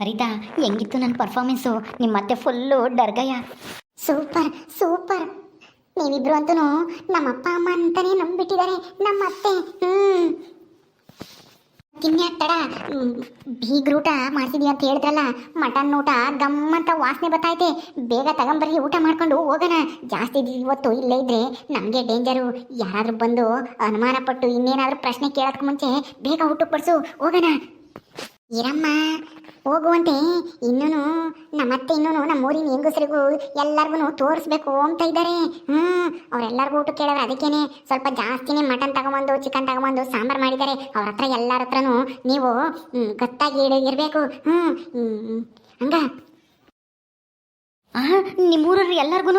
ಹರಿತಾ ಹೆಂಗಿತ್ತು ನನ್ನ ಪರ್ಫಾರ್ಮೆನ್ಸು ನಿಮ್ಮ ಮತ್ತೆ ಫುಲ್ಲು ಡರ್ಗಯ್ಯ ಸೂಪರ್ ಸೂಪರ್ ನೀವಿಬ್ರು ಅಂತೂ ನಮ್ಮ ಅಪ್ಪ ಅಮ್ಮ ಅಂತಾನೆ ನಂಬಿಟ್ಟಿದ್ದಾರೆ. ನಮ್ಮ ಅತ್ತೆ ಹ್ಞೂ ತಿನ್ಯಾಕ್ ತಡ. ಹ್ಮ್, ಬೀಗ್ರೂಟ ಮಾಡ್ತಿದ್ಯಾ ಅಂತ ಹೇಳಿದ್ರಲ್ಲ ಮಟನ್ ಊಟ ಗಮ್ಮಂತ ವಾಸನೆ ಬರ್ತೈತೆ ಬೇಗ ತಗೊಂಬರ್ರಿ ಊಟ ಮಾಡ್ಕೊಂಡು ಹೋಗೋಣ. ಜಾಸ್ತಿ ಇವತ್ತು ಇಲ್ಲೇ ಇದ್ರೆ ನಮಗೆ ಡೇಂಜರು ಯಾರಾದರೂ ಬಂದು ಅನುಮಾನ ಪಟ್ಟು ಇನ್ನೇನಾದ್ರೂ ಪ್ರಶ್ನೆ ಕೇಳೋದಕ್ಕೆ ಮುಂಚೆ ಬೇಗ ಊಟಕ್ಕೆ ಬಡಿಸು. ಹೋಗೋಣ. ಇರಮ್ಮ, ಹೋಗುವಂತೆ ಇನ್ನೂ ನಮ್ಮತ್ತೆ ಇನ್ನೂ ನಮ್ಮ ಊರಿನ ಹೆಂಗಸರಿಗೂ ಎಲ್ಲರಿಗೂ ತೋರಿಸ್ಬೇಕು ಅಂತ ಇದ್ದಾರೆ. ಹ್ಞೂ ಅವರೆಲ್ಲರಿಗೂ ಊಟ ಕೇಳೋರು ಅದಕ್ಕೇನೆ ಸ್ವಲ್ಪ ಜಾಸ್ತಿನೇ ಮಟನ್ ತಗೊಂಬಂದು ಚಿಕನ್ ತಗೊಂಬಂದು, ಸಾಂಬಾರು ಮಾಡಿದ್ದಾರೆ. ಅವ್ರ ಹತ್ರ ಎಲ್ಲರ ಹತ್ರನೂ ನೀವು ಗತ್ತಾಗಿ ಇರಬೇಕು. ಹ್ಞೂ ಹಂಗ ಆ ನಿಮ್ಮೂರವ್ರು ಎಲ್ಲರಿಗೂ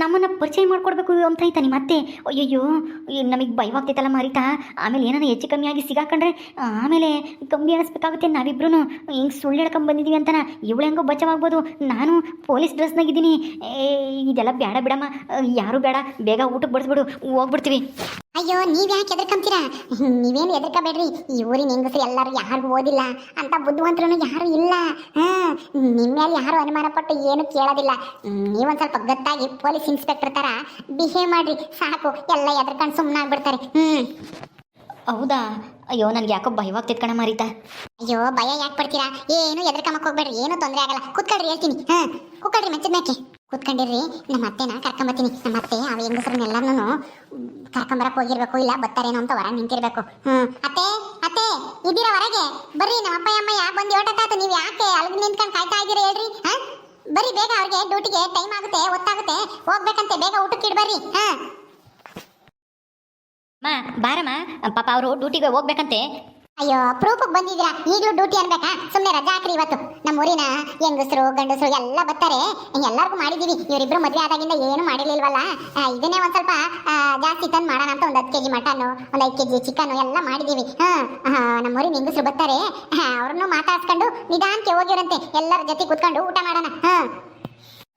ನಮ್ಮನ್ನು ಪರಿಚಯ ಮಾಡಿಕೊಡ್ಬೇಕು ಅಂತ ಐತ ನಿಮ್ಮ ಅತ್ತೆ ಅಯ್ಯಯ್ಯೋ ನಮಗೆ ಭಯವಾಗ್ತೈತಲ್ಲ ಮಾರಿತಾ. ಆಮೇಲೆ ಏನಾರ ಹೆಚ್ಚು ಕಮ್ಮಿ ಆಗಿ ಸಿಗಾಕೊಂಡ್ರೆ, ಆಮೇಲೆ ಕಮ್ಮಿ ಅನಿಸ್ಬೇಕಾಗುತ್ತೆ ನಾವಿಬ್ರು ಹಿಂಗೆ ಸುಳ್ಳು ಹೇಳ್ಕೊಂಡು ಬಂದಿದ್ದೀವಿ ಅಂತಾನೆ ಇವಳು ಹೆಂಗೋ ಬಚಾವಾಗ್ಬೋದು. ನಾನು ಪೊಲೀಸ್ ಡ್ರೆಸ್ನಾಗಿದ್ದೀನಿ. ಇದೆಲ್ಲ ಬೇಡ ಬಿಡಮ್ಮ. ಯಾರು ಬೇಡ ಬೇಗ ಊಟಕ್ಕೆ ಬಡಿಸ್ಬಿಡು ಹೋಗ್ಬಿಡ್ತೀವಿ. ಅಯ್ಯೋ ನೀವ್ ಯಾಕೆ ಎದ್ರಕಂತೀರಾ ನೀವೇನು ಎದ್ರಕಬೇಡ್ರಿ ಈ ಊರಿನ ಹೆಂಗಸರು ಎಲ್ಲರೂ ಯಾರಿಗೂ ಓದಿಲ್ಲ. ಅಂತ ಬುದ್ಧಿವಂತರು ಯಾರು ಇಲ್ಲ. ಹಾ ನಿಮ್ಮ ಮೇಲೆ ಯಾರು ಅನುಮಾನ ಪಟ್ಟು ಏನು ಕೇಳೋದಿಲ್ಲ. ನೀವೊಂದ್ ಸ್ವಲ್ಪ ಗತ್ತಾಗಿ ಪೊಲೀಸ್ ಇನ್ಸ್ಪೆಕ್ಟರ್ ತರ ಬಿಹೇವ್ ಮಾಡ್ರಿ. ಸಾಕು ಎಲ್ಲ ಎದ್ರಕಂಡು ಸುಮ್ಮನಾಗ್ಬಿಡ್ತಾರೆ ಹ್ಮ್. ಹೌದಾ? ಅಯ್ಯೋ ನನಗೆ ಯಾಕೋ ಭಯವಾಗ್ತೈತೆ ಕಣ ಮಾರಿತ ಅಯ್ಯೋ ಭಯ ಯಾಕೆ ಪಡ್ತೀರಾ? ಏನು ಎದ್ರಕಮಕ್ ಹೋಗ್ಬೇಡ್ರಿ. ಏನೂ ತೊಂದರೆ ಆಗಲ್ಲ. ಕೂತ್ಕೊಳ್ರಿ ಹೇಳ್ತೀನಿ. ಹ್ಮ್ ಕೂತ್ಕೊಳ್ರಿ ಮೆಚ್ಚದ ಮೇಕೆ ಕೂತ್ಕೊಂಡಿರ್ರಿ, ನಮ್ಮ ಅತ್ತೆನ ಕರ್ಕೊಂಬತ್ತೀನಿ ನಮ್ಮ ಅತ್ತೆ, ಅವ ಹೆಂಗಸರನ್ನೆಲ್ಲರೂ ಕರ್ಕೊಂಬರಕ್ ಹೋಗಿರ್ಬೇಕು, ಇಲ್ಲ ಬರ್ತಾರೇನೋ ಅಂತ ಹೊರಗೆ ನಿಂತಿರ್ಬೇಕು. ಹ್ಮ್. ಅತ್ತೆ ಅತ್ತೆ, ಇದ್ದೀರ ಹೊರಗೆ? ಬರ್ರಿ, ನಮ್ಮ ಅಪ್ಪ ಅಮ್ಮ ಯಾ ಬಂದು ಓಟತ್ತಾತು ನೀವು ಯಾಕೆ ಅಲ್ಲಿ ನಿಂತ್ಕೊಂಡು ಕಾಯ್ತಾ ಇದ್ದೀರಾ ಹೇಳ್ರಿ, ಹಾ? ಬರ್ರಿ, ಬೇಗ ಅವ್ರಿಗೆ ಡ್ಯೂಟಿಗೆ ಟೈಮ್ ಆಗುತ್ತೆ ಹೊತ್ತಾಗುತ್ತೆ ಹೋಗ್ಬೇಕಂತೆ, ಬೇಗ ಊಟಕ್ಕೆ ಇಡ್ಬರ್ರಿ ಹಾ? ಮಾ ಬಾರಮ್ಮ. ಪಾಪ ಅವರು ಡ್ಯೂಟಿಗೆ ಹೋಗ್ಬೇಕಂತೆ. ಅಯ್ಯೋ ಪ್ರೂಫ್ ಬಂದಿದ್ದೀರಾ? ಈಗಲೂ ಡ್ಯೂಟಿ ಅನ್ಬೇಕಾ? ಸುಮ್ಮನೆ ರಜಾ ಹಾಕ್ರಿ ಇವತ್ತು. ನಮ್ಮ ಊರಿನ ಹೆಂಗಸರು, ಗಂಡಸರು ಎಲ್ಲ ಬರ್ತಾರೆ. ಎಲ್ಲರಿಗೂ ಮಾಡಿದೀವಿ. ಇವರಿಬ್ರು ಮದುವೆ ಆದಾಗಿಂದ ಏನು ಮಾಡಿರ್ಲಿಲ್ವಲ್ಲ? ಇದನ್ನೇ ಒಂದ್ ಸ್ವಲ್ಪ ಜಾಸ್ತಿ ತಂದು ಮಾಡೋಣ ಅಂತ ಒಂದು ಹತ್ತು ಕೆಜಿ ಮಟನ್ ಒಂದು ಐದು ಕೆಜಿ ಚಿಕನ್ ಎಲ್ಲ ಮಾಡಿದೀವಿ. ಹಾ ನಮ್ಮ ಊರಿನ ಹೆಂಗಸರು ಬರ್ತಾರೆ. ಅವ್ರನ್ನು ಮಾತಾಡ್ಸ್ಕೊಂಡು ನಿಧಾನಕ್ಕೆ ಹೋಗಿರಂತೆ ಎಲ್ಲರ ಜೊತೆ ಕುತ್ಕೊಂಡು ಊಟ ಮಾಡೋಣ. ಹಾ.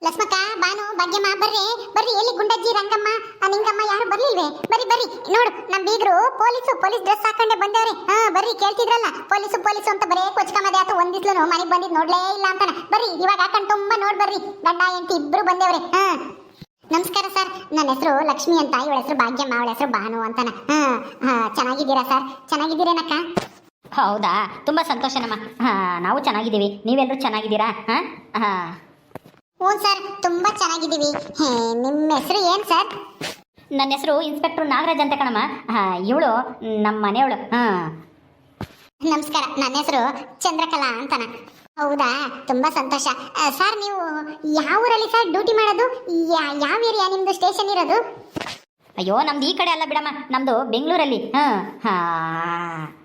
ಲಕ್ಷ್ಮಕ್ಕ ಬಾನು ಭಾಗ್ಯಮ್ಮ, ಬರ್ರಿ ಬರ್ರಿ, ಎಲ್ಲಿ ಗುಂಡಜ್ಜಿ, ರಂಗಮ್ಮ ನಿಂಗಮ್ಮ ಯಾರು ಬರ್ಲಿಲ್ವೇ? ಬರಿ ಬರಿ ನೋಡು, ನಮ್ ಬೀಗರು ಪೊಲೀಸು, ಪೊಲೀಸ್ ಡ್ರೆಸ್ ಹಾಕೊಂಡೆ ಬಂದವ್ರೆ. ಹಾ, ಬರ್ರಿ, ಕೇಳ್ತಿದ್ರಲ್ಲ? ಪೊಲೀಸು ಪೊಲೀಸು ಅಂತ ಬರೇ ಕೊಚ್ಕೊಂಬದೆ ಆತು ಒಂದಿಸ್ಲು ಮನೆಗೆ ಬಂದಿದ್ ನೋಡ್ಲೇ ಇಲ್ಲ ಅಂತಾನ. ಬರ್ರಿ, ಇವಾಗ ಹಾಕೊಂಡು ತುಂಬಾ ನೋಡ್ ಬರ್ರಿ. ಗಂಡ, ಹೆಂಡತಿ ಇಬ್ರು ಬಂದವ್ರೆ. ಹಾ. ನಮಸ್ಕಾರ ಸರ್. ನನ್ನ ಹೆಸರು ಲಕ್ಷ್ಮಿ ಅಂತ, ಇವಳ ಹೆಸರು ಭಾಗ್ಯಮ್ಮ, ಅವಳ ಹೆಸರು ಭಾನು ಅಂತಾನ. ಹಾ ಹಾ, ಚೆನ್ನಾಗಿದ್ದೀರಾ ಸರ್? ಚೆನ್ನಾಗಿದ್ದೀರೇನಕ್ಕ? ಹೌದಾ? ತುಂಬಾ ಸಂತೋಷನಮ್ಮ. ಹಾ, ನಾವು ಚೆನ್ನಾಗಿದ್ದೀವಿ. ನೀವೆಲ್ಲರೂ ಚೆನ್ನಾಗಿದ್ದೀರಾ? ಹಾ, ಹಾಂ. ಹ್ಞೂ ಸರ್ ತುಂಬ ಚೆನ್ನಾಗಿದ್ದೀವಿ. ನಿಮ್ಮ ಹೆಸರು ಏನು ಸರ್? ನನ್ನ ಹೆಸರು ಇನ್ಸ್ಪೆಕ್ಟರ್ ನಾಗರಾಜ್ ಅಂತ ಕಣಮ್ಮ. ಹಾಂ ಇವಳು ನಮ್ಮ ಮನೆಯವಳು. ಹಾಂ. ನಮಸ್ಕಾರ ನನ್ನ ಹೆಸರು ಚಂದ್ರಕಲಾ ಅಂತನ. ಹೌದಾ? ತುಂಬಾ ಸಂತೋಷ. ಸರ್ ನೀವು ಯಾವ ಊರಲ್ಲಿ ಸರ್ ಡ್ಯೂಟಿ ಮಾಡೋದು? ಯಾ- ಯಾವ ಏರಿಯಾ ನಿಮ್ಮದು ಸ್ಟೇಷನ್ ಇರೋದು? ಅಯ್ಯೋ ನಮ್ದು ಈ ಕಡೆ ಅಲ್ಲ ಬಿಡಮ್ಮ. ನಮ್ಮದು ಬೆಂಗಳೂರಲ್ಲಿ. ಹಾಂ ಹಾಂ.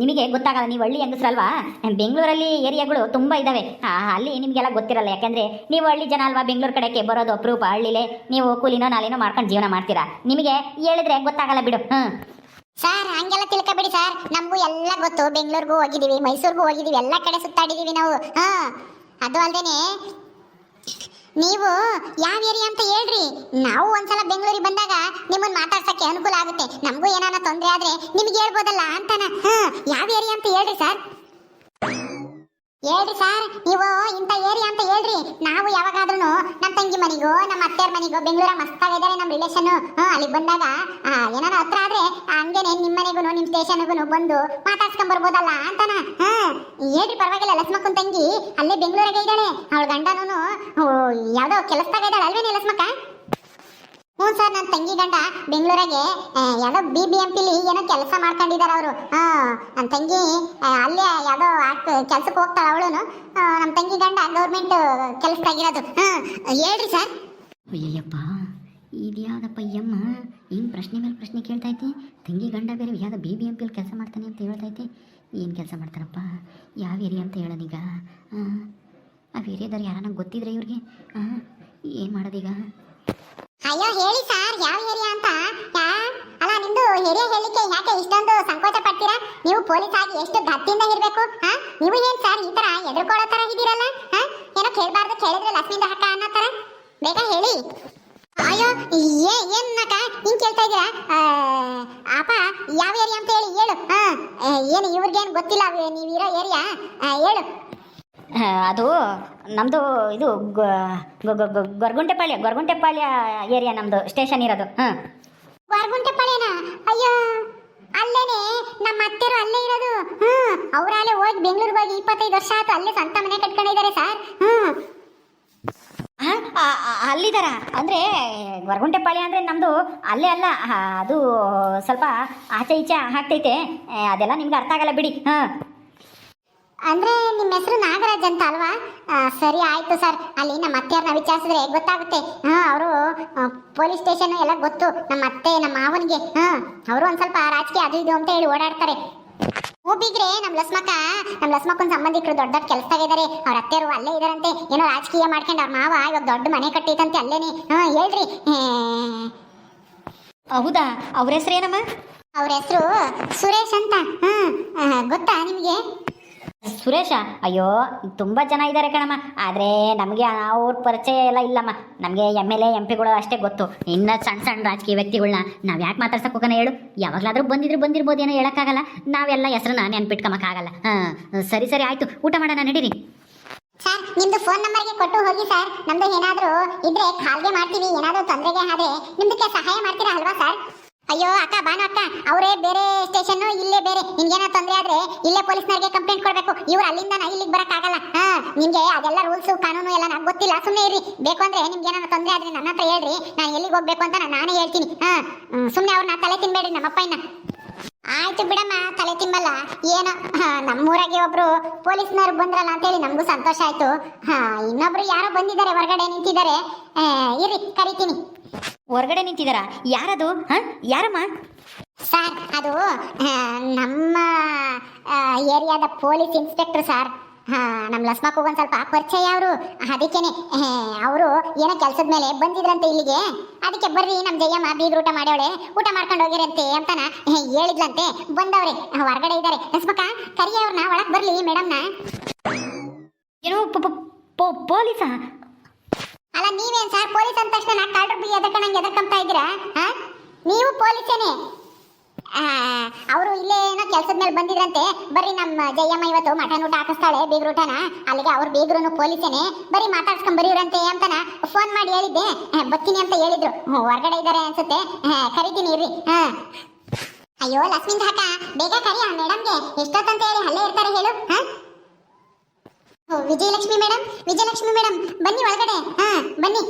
ನಿಮಗೆ ಗೊತ್ತಾಗಲ್ಲ, ನೀವು ಹಳ್ಳಿ ಹೆಂಗಸ್ರಲ್ವಾ? ಬೆಂಗಳೂರಲ್ಲಿ ಏರಿಯಾಗಳು ತುಂಬ ಇದ್ದಾವೆ ಅಲ್ಲಿ ನಿಮಗೆಲ್ಲ ಗೊತ್ತಿರಲ್ಲ, ಯಾಕಂದರೆ ನೀವು ಹಳ್ಳಿ ಜನ ಅಲ್ವಾ? ಬೆಂಗಳೂರು ಕಡೆಗೆ ಬರೋದು ಅಪರೂಪ. ಹಳ್ಳಿಲೇ ನೀವು ಕೂಲಿನೋ ನಾಲಿನೋ ಮಾಡ್ಕೊಂಡು ಜೀವನ ಮಾಡ್ತೀರಾ? ನಿಮಗೆ ಹೇಳಿದ್ರೆ ಗೊತ್ತಾಗಲ್ಲ ಬಿಡು. ಹ್ಞೂ ಸರ್, ಹಂಗೆಲ್ಲ ತಿಳ್ಕೊಬೇಡಿ ಸರ್. ನಮಗೂ ಎಲ್ಲ ಗೊತ್ತು. ಬೆಂಗಳೂರಿಗೂ ಹೋಗಿದ್ದೀವಿ, ಮೈಸೂರಿಗೂ ಹೋಗಿದ್ದೀವಿ. ಎಲ್ಲ ಕಡೆ ಸುತ್ತಾಡಿದ್ದೀವಿ ನಾವು. ಹಾಂ ಅದು ಅಲ್ದೇನೆ ನೀವು ಯಾವ ಏರಿಯಾ ಅಂತ ಹೇಳ್ರಿ. ನಾವು ಒಂದ್ಸಲ ಬೆಂಗಳೂರಿಗೆ ಬಂದಾಗ ನಿಮ್ಮನ್ನ ಮಾತಾಡ್ಸಕ್ಕೆ ಅನುಕೂಲ ಆಗುತ್ತೆ. ನಮಗೂ ಏನಾನ ತೊಂದರೆ ಆದ್ರೆ ನಿಮ್ಗೆ ಹೇಳ್ಬೋದಲ್ಲ ಅಂತಾನ. ಹಾ ಯಾವ ಏರಿಯಾ ಅಂತ ಹೇಳ್ರಿ ಸರ್. ಹೇಳ್ರಿ ಸರ್, ನೀವು ಇಂಥ ಏರಿಯಾ ಅಂತ ಹೇಳ್ರಿ. ನಾವು ಯಾವಾಗಾದ್ರೂ ನಮ್ಮ ತಂಗಿ ಮನೆಗೋ ನಮ್ಮ ಅತ್ತೆಯರ ಮನೆಗೋ ಬೆಂಗಳೂರ ಮಸ್ತಾಗಿದ್ದಾರೆ ನಮ್ಮ ರಿಲೇಷನ್ ಅಲ್ಲಿಗೆ ಬಂದಾಗ ಏನಾರ ಹತ್ರ ಆದ್ರೆ ಹಂಗೇನೆ ನಿಮ್ಮ ಮನೆಗೂ ನಿಮ್ಮ ಸ್ಟೇಷನ್ಗೂ ಬಂದು ಮಾತಾಡ್ಸ್ಕೊಂಡ್ ಬರ್ಬೋದಲ್ಲ ಅಂತಾನ. ಹೇಳ್ರಿ ಪರವಾಗಿಲ್ಲ, ಲಸ್ಮಕ್ಕನ ತಂಗಿ, ಅಲ್ಲೇ ಬೆಂಗಳೂರಾಗೆ ಇದ್ದಾಳೆ. ಅವಳ ಗಂಡನೂ ಯಾವ್ದೋ ಕೆಲಸದಾಗ ಇದ್ದಾಳೆ ಅಲ್ವೇನೆ ಲಕ್ಷ್ಮಕ್ಕ ಹ್ಞೂ ಸರ್ ನನ್ನ ತಂಗಿ ಗಂಡ ಬೆಂಗಳೂರಾಗೆ ಯಾವುದೋ ಬಿ ಬಿ ಎಂ ಪಿಲಿ ಏನೋ ಕೆಲಸ ಮಾಡ್ಕೊಂಡಿದ್ದಾರೆ ಅವರು. ಹಾಂ ನನ್ನ ತಂಗಿ ಅಲ್ಲೇ ಯಾವುದೋ ಕೆಲ್ಸಕ್ಕೆ ಹೋಗ್ತಾಳೆ ಅವಳು. ನಮ್ಮ ತಂಗಿ ಗಂಡ ಗೌರ್ಮೆಂಟ್ ಕೆಲಸದಾಗಿರೋದು. ಹಾಂ ಹೇಳ್ರಿ ಸರ್. ಅಯ್ಯಯ್ಯಪ್ಪ, ಇದ್ಯಾವುದಪ್ಪ ಯಮ್ಮ ಏನು ಪ್ರಶ್ನೆ ಮೇಲೆ ಪ್ರಶ್ನೆ ಕೇಳ್ತೈತಿ ತಂಗಿ ಗಂಡ ಬೇರೆ ಯಾವುದೋ ಬಿ ಬಿ ಎಂ ಪಿಲಿ ಕೆಲಸ ಮಾಡ್ತಾನೆ ಅಂತ ಹೇಳ್ತೈತಿ ಏನು ಕೆಲಸ ಮಾಡ್ತಾರಪ್ಪ? ಯಾವ ಏರಿಯಾ ಅಂತ ಹೇಳೋದೀಗ ಹಾಂ ಆ ಏರಿಯಾದವ್ರು ಯಾರನ್ನ ಗೊತ್ತಿದ್ರೆ ಇವ್ರಿಗೆ? ಹಾಂ ಏನು ಮಾಡೋದೀಗ ಅಯ್ಯೋ, ಹೇಳಿ ಸರ್, ಯಾವ ಏರಿಯಾ ಅಂತ? ಅಲ್ಲ ನಿಮ್ದು ಏರಿಯಾ ಹೇಳಿಕೆ ಯಾಕೆ ಇಷ್ಟೊಂದು ಸಂಕೋಚ ಪಡ್ತೀರಾ? ನೀವು ಪೊಲೀಸ್ ಆಗಿ ಎಷ್ಟು ಗತ್ತಿಂದ ಇರಬೇಕು, ಹಾ? ನೀವು ಏನ್ ಸರ್ ಈ ತರ ಎದುರ್ಕೊಳ್ಳೋ ತರ ಇದ್ದೀರಲ್ಲ ಏನೋ ಕೇಳಬಾರ್ದು, ಕೇಳಿದ್ರೆ ಲಕ್ಷ್ಮಿಂದ ಹಕ್ಕ ಅನ್ನೋ ತರ? ಬೇಗ ಹೇಳಿ. ಅಯ್ಯೋ, ಏ ಏನ್ ನಕ ಹಿಂಗ್ ಕೇಳ್ತಾ ಇದೀಯ ಅಪ್ಪ, ಯಾವ ಏರಿಯಾ ಅಂತ ಹೇಳಿ, ಹೇಳು, ಹಾ? ಏನು ಇವ್ರಿಗೇನು ಗೊತ್ತಿಲ್ಲ ನೀವಿರೋ ಏರಿಯಾ? ಹೇಳು. ಅದು ನಮ್ಮದು ಇದು ಗೊರ್ಗುಂಟೆಪಾಳ್ಯ ಗೊರ್ಗುಂಟೆಪಾಳ್ಯ ಏರಿಯಾ ನಮ್ಮದು ಸ್ಟೇಷನ್ ಇರೋದು. ಹಾಂ. ಗೊರ್ಗುಂಟೆಪಾಳ್ಯನಾ? ಅಯ್ಯೋ ಅಲ್ಲೇನೆ ನಮ್ಮ ಅತ್ತೆರು ಅಲ್ಲೇ ಇರೋದು. ಹ್ಮ್ ಅವ್ರಲ್ಲೇ ಹೋಗಿ ಬೆಂಗಳೂರಿಗೆ ಹೋಗಿ ಇಪ್ಪತ್ತೈದು ವರ್ಷ ಆಯ್ತು ಅಲ್ಲೇ ಸ್ವಂತ ಮನೆ ಕಟ್ಕೊಂಡಿದ್ದಾರೆ ಸರ್. ಹ್ಞೂ ಹಾಂ ಅಲ್ಲಿದಾರ ಅಂದರೆ ಗೊರಗುಂಟೆಪಾಳ್ಯ ಅಂದರೆ ನಮ್ಮದು ಅಲ್ಲೇ ಅಲ್ಲ ಅದು ಸ್ವಲ್ಪ ಆಚೆ ಈಚೆ ಹಾಕ್ತೈತೆ ಅದೆಲ್ಲ ನಿಮ್ಗೆ ಅರ್ಥ ಆಗಲ್ಲ ಬಿಡಿ. ಹಾಂ. ಅಂದ್ರೆ ನಿಮ್ಮ ಹೆಸರು ನಾಗರಾಜ್ ಅಂತ ಅಲ್ವಾ? ಸರಿ ಆಯ್ತು ಸರ್. ಅಲ್ಲಿ ನಮ್ಮ ಅತ್ತೆಯವ್ರನ್ನ ವಿಚಾರಿಸಿದ್ರೆ ಗೊತ್ತಾಗುತ್ತೆ. ಹಾ ಅವರು ಪೊಲೀಸ್ ಸ್ಟೇಷನ್ ಎಲ್ಲ ಗೊತ್ತು. ನಮ್ಮ ಅತ್ತೆ ನಮ್ಮ ಮಾವನಿಗೆ. ಹಾ ಅವರು ಒಂದ್ ಸ್ವಲ್ಪ ರಾಜಕೀಯ ಅದು ಇದು ಅಂತ ಹೇಳಿ ಓಡಾಡ್ತಾರೆ. ಹೋಗಿದ್ರೆ ಬೀಗ್ರೆ ನಮ್ಮ ಲಸ್ಮಕ್ಕ ನಮ್ಮ ಲಸ್ಮಕ್ಕನ ಸಂಬಂಧಿಕರು ದೊಡ್ಡ ದೊಡ್ಡ ಕೆಲಸದಾಗಿದ್ದಾರೆ ಅವ್ರ ಅತ್ತೆಯರು ಅಲ್ಲೇ ಇದಾರಂತೆ. ಏನೋ ರಾಜಕೀಯ ಮಾಡ್ಕೊಂಡು ಅವ್ರ ಮಾವ ಇವಾಗ ದೊಡ್ಡ ಮನೆ ಕಟ್ಟೈತಂತೆ ಅಲ್ಲೇನೆ. ಹಾ ಹೇಳ್ರಿ. ಹೌದಾ? ಅವ್ರ ಹೆಸರು ಏನಮ್ಮ ಅವ್ರ ಹೆಸರು ಸುರೇಶ್ ಅಂತ. ಹಾ ಗೊತ್ತಾ ನಿಮಗೆ? ಸುರೇಶ, ಅಯ್ಯೋ, ತುಂಬ ಜನ ಇದ್ದಾರೆ ಕಣಮ್ಮ. ಆದರೆ ನಮಗೆ ಅವ್ರ ಪರಿಚಯ ಎಲ್ಲ ಇಲ್ಲಮ್ಮ. ನಮಗೆ ಎಂ ಎಲ್ ಎ, ಎಂ ಪಿಗಳು ಅಷ್ಟೇ ಗೊತ್ತು. ಇನ್ನು ಸಣ್ಣ ಸಣ್ಣ ರಾಜಕೀಯ ವ್ಯಕ್ತಿಗಳನ್ನ ನಾವು ಯಾಕೆ ಮಾತಾಡ್ಸಕ್ಕೆ ಹೋಗೋಣ ಹೇಳು. ಯಾವಾಗಲಾದರೂ ಬಂದಿದ್ರು ಬಂದಿರ್ಬೋದು, ಏನೋ ಹೇಳೋಕ್ಕಾಗಲ್ಲ. ನಾವೆಲ್ಲ ಹೆಸರನ್ನ ನೆನ್ಪಿಟ್ಕೊಳಕ್ಕಾಗಲ್ಲ ಹಾಂ, ಸರಿ ಸರಿ, ಆಯಿತು. ಊಟ ಮಾಡೋಣ, ನಡೀರಿ. ಸರ್, ನಿಮ್ದು ಫೋನ್ ನಂಬರ್ಗೆ ಕೊಟ್ಟು ಹೋಗಿ ಸರ್. ನಮ್ದು ಏನಾದರೂ ಇದ್ರೆ ಕಾಲ್ಗೆ ಮಾಡ್ತೀವಿ ಏನಾದರೂ ತೊಂದರೆಗೆ ಆದ್ರೆ ನಿಮ್ದಕ್ಕೆ ಸಹಾಯ ಮಾಡ್ತೀರಾ ಅಲ್ವಾ ಸರ್? ಅಯ್ಯೋ, ಅಕ್ಕ ಬಾನು ಅಕ್ಕ. ಅವರೇ ಬೇರೆ ಸ್ಟೇಷನ್ ಇಲ್ಲೇ ಬೇರೆ. ನಿಮ್ಗೇನೋ ತೊಂದರೆ ಆದ್ರೆ ಇಲ್ಲೇ ಪೊಲೀಸ್ನವ್ರಿಗೆ ಕಂಪ್ಲೇಂಟ್ ಕೊಡ್ಬೇಕು. ಇವ್ರು ಅಲ್ಲಿಂದ ನಾ ಇಲ್ಲಿಗೆ ಬರಕ್ಕಾಗಲ್ಲ ಹಾ, ನಿಮ್ಗೆ ಅದೆಲ್ಲ ರೂಲ್ಸ್, ಕಾನೂನು ಎಲ್ಲ ನಂಗೆ ಗೊತ್ತಿಲ್ಲ. ಸುಮ್ಮನೆ ಇರಿ ಬೇಕು ಅಂದ್ರೆ ನಿಮ್ಗೆ ಏನಾರ ತೊಂದರೆ ಆದ್ರೆ ನನ್ನ ಹತ್ರ ಹೇಳ್ರಿ. ನಾನು ಎಲ್ಲಿಗೆ ಹೋಗ್ಬೇಕು ಅಂತ ನಾನು ನಾನೇ ಹೇಳ್ತೀನಿ. ಹಾ ಸುಮ್ಮನೆ ಅವ್ರನ್ನ ತಲೆ ತಿನ್ಬೇಡ್ರಿ ನಮ್ಮಪ್ಪ ಇನ್ನ. ಆಯ್ತು ಬಿಡಮ್ಮ ತಲೆ ತಿಂಬಲ್ಲ ಏನೋ ನಮ್ಮೂರಾಗೆ ಒಬ್ರು ಪೊಲೀಸ್ನವ್ರು ಬಂದ್ರಲ್ಲ ಅಂತೇಳಿ ನಮಗೂ ಸಂತೋಷ ಆಯ್ತು. ಹಾ ಇನ್ನೊಬ್ರು ಯಾರೋ ಬಂದಿದ್ದಾರೆ ಹೊರಗಡೆ ನಿಂತಿದ್ದಾರೆ. ಇರಿ ಕರಿತೀನಿ. ಹೊರಗಡೆ ನಿಂತಿದಾರ? ಯಾರದು? ಹ? ಯಾರಮ್ಮ? ಸರ್ ಅದು ನಮ್ಮ ಏರಿಯಾದ ಪೊಲೀಸ್ ಇನ್ಸ್ಪೆಕ್ಟರ್ ಸರ್. ಹಾ ನಮ್ಮ ಲಸ್ಮಕ್ಕೂ ಒಂದ್ ಸ್ವಲ್ಪ ಪರಿಚಯ ಅವರು. ಅದಕ್ಕೇನೆ ಅವರು ಏನೋ ಕೆಲಸದ ಮೇಲೆ ಬಂದಿದ್ರಂತೆ ಇಲ್ಲಿಗೆ. ಅದಕ್ಕೆ ಬರ್ರಿ ನಮ್ಮ ಜಯಮ್ಮ ಬೀಗ್ರ ಊಟ ಮಾಡ್ಯವಳೆ. ಊಟ ಮಾಡ್ಕೊಂಡು ಹೋಗಿರಂತೆ ಅಂತಾನ ಹೇಳಿದ್ಲಂತೆ. ಬಂದವ್ರೆ ಹೊರಗಡೆ ಇದ್ದಾರೆ ಲಸ್ಮಕ್ಕ ಕರಿ ಅವ್ರನ್ನ ಒಳಗೆ ಬರ್ಲಿ ಮೇಡಮ್ನ. ಏನೋ ಪೊಲೀಸ? ಅಲ್ಲ ನೀವೇನ್ ಸರ್ ಪೊಲೀಸ್ ಅಂದ ತಕ್ಷಣ ನಾ ಕಾಲ್ಡ್ರ್ ಬಿ ಎದಕ್ಕಂಗೆ ಎದಕ್ಕಂತ ಇದ್ದೀರಾ? ಹಾ? ನೀವು ಪೊಲೀಸೇನೆ. ಅವರು ಇಲ್ಲೇ ಏನೋ ಕೆಲಸದ ಮೇಲೆ ಬಂದಿದ್ರಂತೆ. ಬರ್ರಿ ನಮ್ಮ ಜಯಮ್ಮ ಇವತ್ತು ಮಟನ್ ಊಟ ಹಾಕಿಸ್ತಾಳೆ ಬೀಗ್ರೂಟನ ಅಲ್ಲಿಗೆ ಅವ್ರ ಬೀಗ್ರು ಪೊಲೀಸೇನೆ. ಬರಿ ಮಾತಾಡ್ಸ್ಕೊಂಡ್ ಬರೀವ್ರಂತೆ ಅಂತನ. ಫೋನ್ ಮಾಡಿ ಹೇಳಿದ್ದೆ. ಬರ್ತೀನಿ ಅಂತ ಹೇಳಿದ್ರು. ಹೊರಗಡೆ ಇದ್ದಾರೆ ಅನ್ಸುತ್ತೆ. ಕರಿತೀನಿ ಇರ್ರಿ. ಅಯ್ಯೋ ಲಕ್ಷ್ಮೀಂದ ಹಾಕ ಬೇಗ ಕರಿ ಆ ಮೇಡಮ್ಗೆ? ಎಷ್ಟೊತ್ತಂತ ಹೇಳಿ ಅಲ್ಲೇ ಇರ್ತಾರೆ ಹೇಳು. ಹಾ? ವಿಜಯಲಕ್ಷ್ಮಿ ಮೇಡಮ್ ವಿಜಯಲಕ್ಷ್ಮಿ ಮೇಡಮ್, ಬನ್ನಿ ಒಳಗಡೆ. ಹಾ, ಬನ್ನಿ.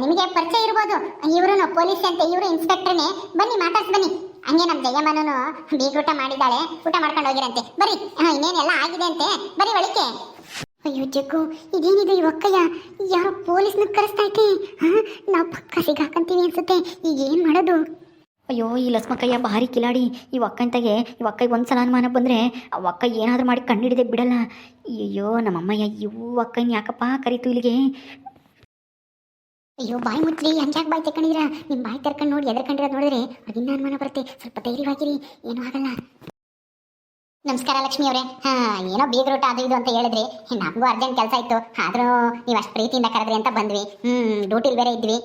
ನಿಮಗೆ ಪರಿಚಯ ಇರ್ಬೋದು. ಇವರು ಪೊಲೀಸ್ ಅಂತ ಇವರು ಇನ್ಸ್ಪೆಕ್ಟರ್ನೇ ಬನ್ನಿ, ಮಾತಾಡ್ಸ್ ಬನ್ನಿ. ಹಂಗೆ ನಮ್ಮ ಜಯಮ್ಮನೂ ಬೀಗ್ರೂಟ ಮಾಡಿದ್ದಾಳೆ. ಊಟ ಮಾಡ್ಕೊಂಡು ಹೋಗಿರಂತೆ. ಬರಿ ಇನ್ನೇನೆಲ್ಲ ಆಗಿದೆ ಅಂತೆ. ಬರಿ ಒಳಿಕೆ ಅಯ್ಯೋ ಜಗ್ಗು, ಇದೇನಿದು ಈ ಒಕ್ಕಯ್ಯ? ಯಾರೋ ಪೊಲೀಸ್ನ ಕರೆಸ್ತೈತೆ ಹಾ, ನಾವು ಪಕ್ಕ ಸಿಗಾಕಂತೀವಿ ಅನ್ಸುತ್ತೆ. ಈಗ ಏನ್ ಮಾಡೋದು? ಅಯ್ಯೋ, ಈ ಲಸ್ಮಕ್ಕಯ್ಯ ಭಾರಿ ಕಿಲಾಡಿ. ಈ ಒಕ್ಕಂತಾಗೆ ಈ ಒಕ್ಕಯ್ಯ ಒಂದು ಸಲ ಅನುಮಾನ ಬಂದರೆ ಆ ಒಕ್ಕ ಏನಾದರೂ ಮಾಡಿ ಕಂಡಿಡಿದೆ ಬಿಡಲ್ಲ. ಅಯ್ಯೋ ನಮ್ಮಮ್ಮಯ್ಯ ಇವು ಅಕ್ಕನ ಯಾಕಪ್ಪ ಕರೀತು ಇಲ್ಲಿಗೆ? ಅಯ್ಯೋ, ಬಾಯಿ ಮುಚ್ಚ್ರಿ ಹಂಗ್ಯಾಕೆ ಬಾಯಿ ತೆಕ್ಕೊಂಡಿದ್ರ ನಿಮ್ಮ ಬಾಯಿ ತೆರ್ಕೊಂಡು ನೋಡಿ ಎದರ್ಕೊಂಡಿರೋದು ನೋಡಿದ್ರೆ ಅದಿನ್ನ ಅನುಮಾನ ಬರುತ್ತೆ. ಸ್ವಲ್ಪ ಧೈರ್ಯವಾಗಿರಿ, ಏನೂ ಆಗಲ್ಲ. ನಮಸ್ಕಾರ ಲಕ್ಷ್ಮಿ ಅವರೇ. ಹಾ, ಏನೋ ಬೀಗ್ರೂಟ ಅದು ಇದು ಅಂತ ಹೇಳಿದ್ರಿ. ನಮಗೂ ಅರ್ಜೆಂಟ್ ಕೆಲಸ ಇತ್ತು. ಆದ್ರೂ ನೀವು ಅಷ್ಟು ಪ್ರೀತಿಯಿಂದ ಕರೆದ್ರಿ ಅಂತ ಬಂದ್ವಿ. ಹ್ಮ್ ಡ್ಯೂಟಿಲಿ ಬೇರೆ ಇದ್ವಿ.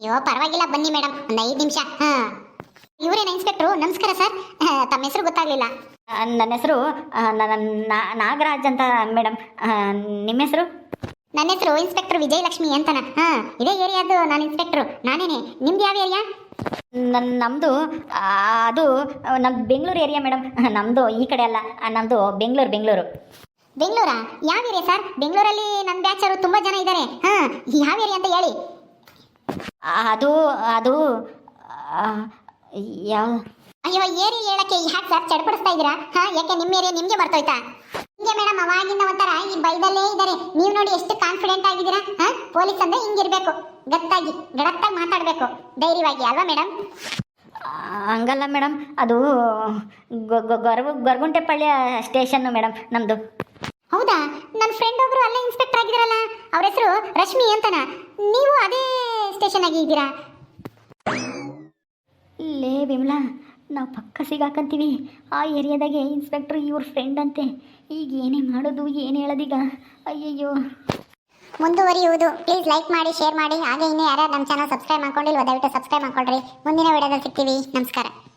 ಅಯ್ಯೋ, ಪರವಾಗಿಲ್ಲ, ಬನ್ನಿ ಮೇಡಮ್ ಒಂದು ಐದು ನಿಮಿಷ. ಹಾ. ಇವರೇನ ಇನ್ಸ್ಪೆಕ್ಟ್ರು ನಮಸ್ಕಾರ ಸರ್. ತಮ್ಮ ಹೆಸರು ಗೊತ್ತಾಗ್ಲಿಲ್ಲ. ನನ್ನ ಹೆಸರು ನಾಗರಾಜ್ ಅಂತ ಮೇಡಮ್ ನಿಮ್ಮ ಹೆಸರು? ನನ್ನ ಹೆಸರು ಇನ್ಸ್ಪೆಕ್ಟರ್ ವಿಜಯಲಕ್ಷ್ಮಿ ಅಂತನ. ಹಾ ಇದೇ ಏರಿಯಾದು ನಾನು ಇನ್ಸ್ಪೆಕ್ಟರ್ ನಾನೇನೆ? ನಿಮ್ದು ಯಾವ ಏರಿಯಾ ನನ್ನ ನಮ್ಮದು ಅದು ನಮ್ ಬೆಂಗಳೂರು ಏರಿಯಾ ಮೇಡಮ್ ನಮ್ಮದು ಈ ಕಡೆ ಅಲ್ಲ ನಮ್ಮದು ಬೆಂಗಳೂರು ಬೆಂಗಳೂರು. ಬೆಂಗಳೂರಾ? ಯಾವ ಏರಿಯಾ ಸರ್ ಬೆಂಗಳೂರಲ್ಲಿ ನನ್ನ ಬ್ಯಾಚರು ತುಂಬಾ ಜನ ಇದ್ದಾರೆ ಹಾ ಯಾವ ಏರಿಯಾ ಅಂತ ಹೇಳಿ. ಅದು ಅದು ಯಾವ ಅಯ್ಯೋ ಏರಿಯಾ ಹೇಳಕ್ಕೆ ಯಾಕೆ ಸರ್ ಚಡ್ಪಡಿಸ್ತಾ ಇದ್ದೀರಾ? ಹಾ ಯಾಕೆ ನಿಮ್ಮ ಏರಿಯಾ ನಿಮ್ಗೆ ಬರ್ತೋಯ್ತಾ ಹಿಂಗೆ ಮೇಡಮ್ ಅವಾಗಿಂದ ಒಂಥರ ಈ ಬೈದಲ್ಲೇ ಇದ್ದಾರೆ. ನೀವು ನೋಡಿ ಎಷ್ಟು ಕಾನ್ಫಿಡೆಂಟ್ ಆಗಿದ್ದೀರಾ? ಹಾ? ಪೊಲೀಸ್ ಅಂದ್ರೆ ಹಿಂಗಿರ್ಬೇಕು ಗತ್ತಾಗಿ ಗಡತ್ತಾಗಿ ಮಾತಾಡಬೇಕು. ಧೈರ್ಯವಾಗಿ ಅಲ್ವಾ ಮೇಡಮ್? ಹಂಗಲ್ಲ ಮೇಡಮ್. ಅದು ಗೊರಗು ಗೊರಗುಂಟೆಪಾಳ್ಯ ಸ್ಟೇಷನ್ನು ಮೇಡಮ್ ನಮ್ಮದು ಹೌದಾ? ನನ್ನ ಫ್ರೆಂಡ್ ಒಬ್ಬರು ಅಲ್ಲೇ ಇನ್ಸ್ಪೆಕ್ಟರ್ ಆಗಿದ್ದಾರಲ್ಲ ಅವ್ರ ಹೆಸರು ರಶ್ಮಿ ಅಂತನ. ನೀವು ಅದೇ ಸ್ಟೇಷನ್ ಆಗಿ ಇದ್ದೀರಾ? ಲೇ ವಿಮಲಾ ನಾವು ಪಕ್ಕ ಸಿಗಾಕಂತೀವಿ. ಆ ಏರಿಯಾದಾಗೆ ಇನ್ಸ್ಪೆಕ್ಟ್ರ್ ಇವ್ರ ಫ್ರೆಂಡ್ ಅಂತೆ. ಈಗ ಏನೇ ಮಾಡೋದು, ಏನು ಹೇಳೋದೀಗ? ಅಯ್ಯಯ್ಯೋ. ಮುಂದುವರಿಯುವುದು. ಪ್ಲೀಸ್ ಲೈಕ್ ಮಾಡಿ ಶೇರ್ ಮಾಡಿ. ಹಾಗೆ ಇನ್ನೂ ಯಾರ್ಯಾರು ನಮ್ಮ ಚಾನಲ್ ಸಬ್ಸ್ಕ್ರೈಬ್ ಮಾಡ್ಕೊಂಡಿಲ್ಲ ದಯವಿಟ್ಟು ಸಬ್ಸ್ಕ್ರೈಬ್ ಮಾಡ್ಕೊಳ್ರಿ. ಮುಂದಿನ ವಿಡಿಯೋದಲ್ಲಿ ಸಿಗ್ತೀವಿ. ನಮಸ್ಕಾರ.